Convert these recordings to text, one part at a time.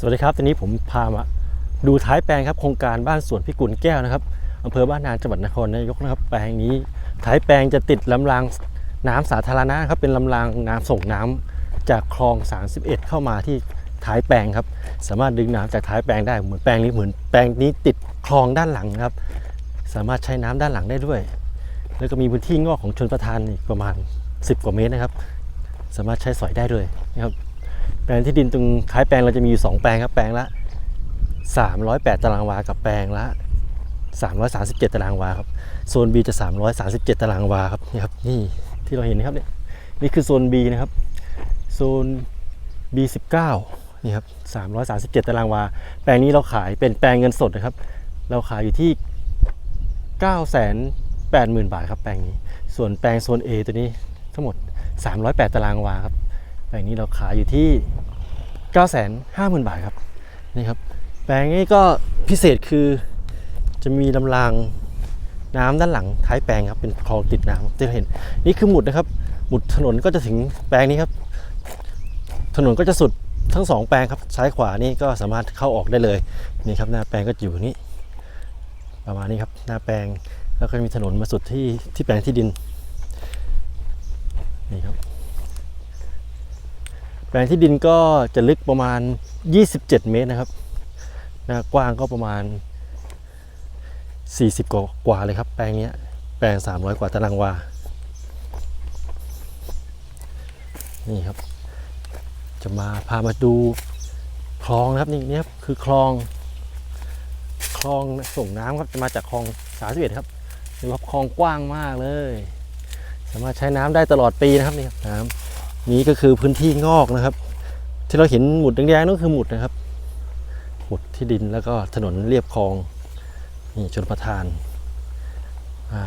สวัสดีครับตอนนี้ผมพามาดูท้ายแปลงครับโครงการบ้านสวนพิกุลแก้วนะครับอำเภอบ้านนาจังหวัดนครนายกนะครับ แปลงนี้ท้ายแปลงจะติดลำรางน้ำสาธารณะครับเป็นลำรางน้ำส่งน้ำจากคลอง 31 เข้ามาที่ท้ายแปลงครับ สามารถดึงน้ำจากท้ายแปลงได้เหมือนแปลงนี้เหมือนแปลงนี้ติดคลองด้านหลังครับ สามารถใช้น้ำด้านหลังได้ด้วย แล้วก็มีพื้นที่งอกของชนประทานอีกประมาณ 10 กว่าเมตรนะครับ สามารถใช้สอยได้ด้วยนะครับ แปลงที่ดินตรงท้ายแปลงเราจะมีอยู่2แปลงครับแปลงละ 308 ตารางวากับแปลงละ 337 ตารางวาครับโซน B จะ 337 ตารางวาครับนี่ครับนี่ที่เราเห็นนะครับเนี่ยนี่คือโซน B นะครับโซน B19 นี่ครับ337 ตารางวา แปลงนี้เราขายเป็นแปลงเงินสดนะครับ เราขายอยู่ที่ 980,000 บาทครับแปลงนี้ ส่วนแปลงโซน A ตัวนี้ทั้งหมด 308 ตารางวาครับ แปลงนี้เราขายอยู่ที่ 950,000 บาทครับนี่ครับ แปลงนี้ก็พิเศษคือจะมีลำรางน้ำด้านหลังท้ายแปลงครับเป็นคลองติดน้ำที่เห็น นี่คือหมุดนะครับ หมุดถนนก็จะถึงแปลงนี้ครับ ถนนก็จะสุดทั้งสองแปลงครับซ้ายขวานี่ก็สามารถเข้าออกได้เลยนี่ครับหน้าแปลงก็อยู่นี้ ประมาณนี้ครับหน้าแปลงแล้วก็มีถนนมาสุดที่ที่แปลงที่ดินนี่ครับ แปลงที่ดินก็จะลึกประมาณ 27 เมตรนะครับน้ากว้างก็ประมาณ 40 กว่ากว่าเลยครับ แปลงนี้แปลง 300 กว่าตารางวา นี่ครับ จะมาพามาดูคลองนะครับนี่นี่ครับคือคลองคลองส่งน้ำครับจะมาจากคลอง31ครับดูครับคลองกว้างมากเลย สามารถใช้น้ำได้ตลอดปีนะครับนี่ครับน้ำ นี้ก็คือพื้นที่งอกนะครับ ที่เราเห็นหมุดแดงๆนั่นคือหมุดนะครับ หมุดที่ดินแล้วก็ถนนเรียบคลองนี่ชนประทานอ่า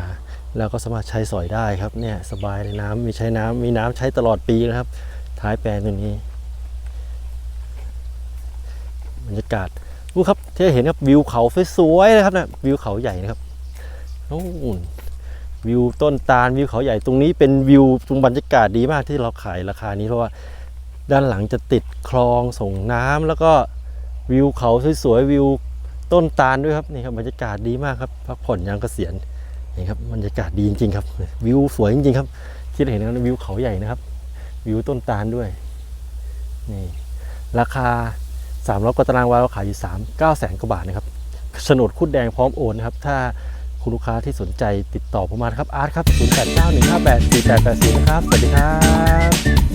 แล้วก็สามารถใช้สอยได้ครับเนี่ยสบายเลยน้ำมีใช้น้ำมีน้ำใช้ตลอดปีนะครับ ท้ายแปลงตรงนี้บรรยากาศดูครับที่เห็นครับวิวเขาสวยๆนะครับนะวิวเขาใหญ่นะครับโอ้ วิวต้นตาลวิวเขาใหญ่ตรงนี้เป็นวิวตรงบรรยากาศดีมากที่เราขายราคานี้เพราะว่าด้านหลังจะติดคลองส่งน้ำแล้วก็วิวเขาสวยๆวิวต้นตาลด้วยครับนี่ครับบรรยากาศดีมากครับพักผ่อนยามเกษียณนี่ครับบรรยากาศดีจริงๆครับ วิวสวยจริงๆครับที่เห็นนั้นวิวเขาใหญ่นะครับ วิวต้นตาลด้วยนี่ราคา300กว่าตารางวาเราขายอยู่3 9แสนกว่าบาทนะครับโฉนดคุดแดงพร้อมโอนนะครับถ้า คุณลูกค้าที่สนใจติดต่อผมมาครับอาร์ตครับ 0891584884 นะครับ สวัสดีครับ